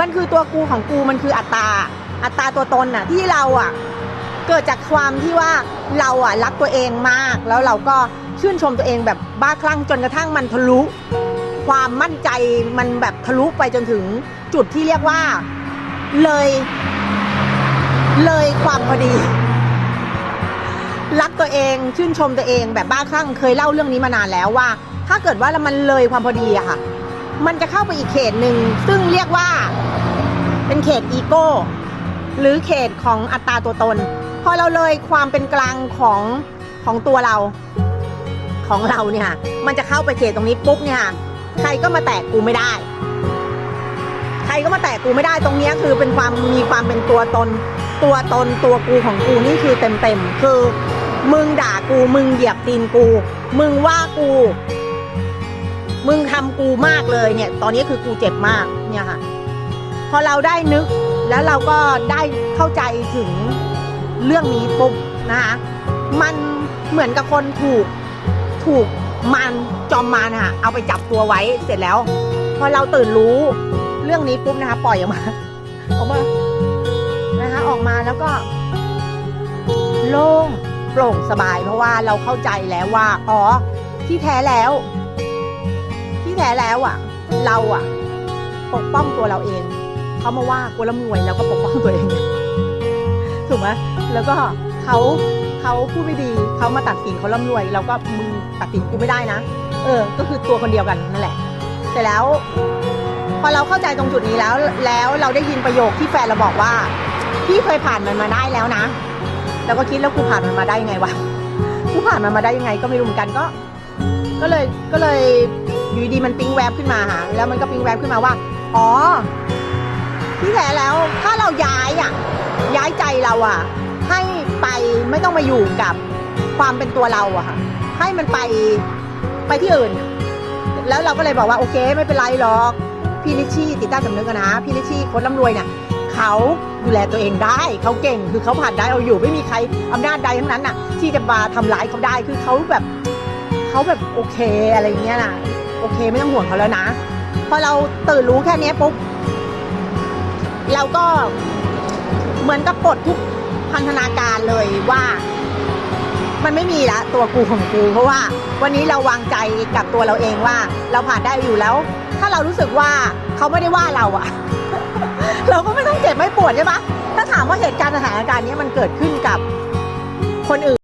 มันคือตัวกูของกูมันคืออัตตาอัตตาตัวตนน่ะที่เราอะเกิดจากความที่ว่าเราอะรักตัวเองมาก แล้วเราก็ชื่นชมตัวเองแบบบ้าคลั่งจนกระทั่งมันทะลุ ความมั่นใจมันแบบทะลุไปจนถึงจุดที่เรียกว่าเลย เลยความพอดี รักตัวเองชื่นชมตัวเองแบบบ้าคลั่งเคยเล่าเรื่องนี้มานานแล้วว่า ถ้าเกิดว่ามันเลยความพอดีอะค่ะ มันจะเข้าไปอีกเขตหนึ่ง ซึ่งเรียกว่าเป็นเขตอีโก้ หรือเขตของอัตตาตัวตน พอเราเลยความเป็นกลางของของตัวเราของเราเนี่ยค่ะมันจะเข้าไปเขตตรงนี้ปุ๊บเนี่ยค่ะใครก็มาแตะกูไม่ได้ ใครก็มาแตะกูไม่ได้ตรงนี้คือเป็นความมีความเป็นตัวตน ตัวตนตัวกูของกูนี่คือเต็มเต็มคือ มึงด่ากูมึงเหยียบตีนกู มึงว่ากู มึงทำกูมากเลยเนี่ย ตอนนี้คือกูเจ็บมากเนี่ยค่ะ พอเราได้นึกแล้วเราก็ได้เข้าใจถึงเรื่องนี้ปุ๊บนะคะมันเหมือนกับคนถูกถูกมันจอมมันค่ะเอาไปจับตัวไว้เสร็จแล้ว พอเราตื่นรู้เรื่องนี้ปุ๊บนะคะ ปล่อยออกมาออกมานะคะออกมาแล้วก็ โล่งโปร่งสบายเพราะว่าเราเข้าใจแล้วว่า อ๋อ ที่แท้แล้ว แท้แล้วอะ เราอะ ปกป้องตัวเราเองเขามาว่ากูร่ำรวยแล้วก็ปกป้องตัวเองถูกไหมแล้วก็เขาเขาพูดไม่ดีเขามาตัดสินเขาร่ำรวย เราก็มึงตัดสินกูไม่ได้นะ เออ ก็คือตัวคนเดียวกันนั่นแหละ เสร็จแล้ว พอเราเข้าใจตรงจุดนี้แล้ว แล้วเราได้ยินประโยคที่แฟนเราบอกว่าพี่เคยผ่านมันมาได้แล้วนะ แล้วก็คิดแล้วกูผ่านมันมาได้ยังไงวะกูผ่านมันมาได้ยังไง ก็ไม่รู้เหมือนกันก็ ก็เลยก็เลยอยู่ดีมันปิ๊งแวบขึ้นมาค่ะแล้วมันก็ปิ๊งแวบขึ้นมาว่า อ๋อ ที่แท้แล้วถ้าเราย้ายอะย้ายใจเราอะ ให้ไปไม่ต้องมาอยู่กับความเป็นตัวเราอะค่ะ ให้มันไปไปที่อื่น แล้วเราก็เลยบอกว่าโอเค ไม่เป็นไรหรอกพี่ลิชี่ติดตั้งสำนึกอะนะพี่ลิชชี่คนร่ำรวยเนี่ยเขาดูแลตัวเองได้เขาเก่งคือเขาผ่านได้เอาอยู่ไม่มีใครอำนาจใดทั้งนั้นน่ะ ที่จะมาทำร้ายเขาได้คือเขาแบบ เขาแบบโอเคอะไรเงี้ยน่ะโอเคไม่ต้องห่วงเขาแล้วนะ พอเราตื่นรู้แค่นี้ปุ๊บเราก็เหมือนกับปลดทุกพันธนาการเลยว่า มันไม่มีละตัวกูของกูเพราะว่า วันนี้เราวางใจกับตัวเราเองว่า เราผ่านได้อยู่แล้ว ถ้าเรารู้สึกว่าเขาไม่ได้ว่าเราอะเราก็ไม่ต้องเจ็บไม่ปวดใช่ปะถ้าถามว่าเหตุการณ์สถานการณ์นี้มันเกิดขึ้นกับคนอื่น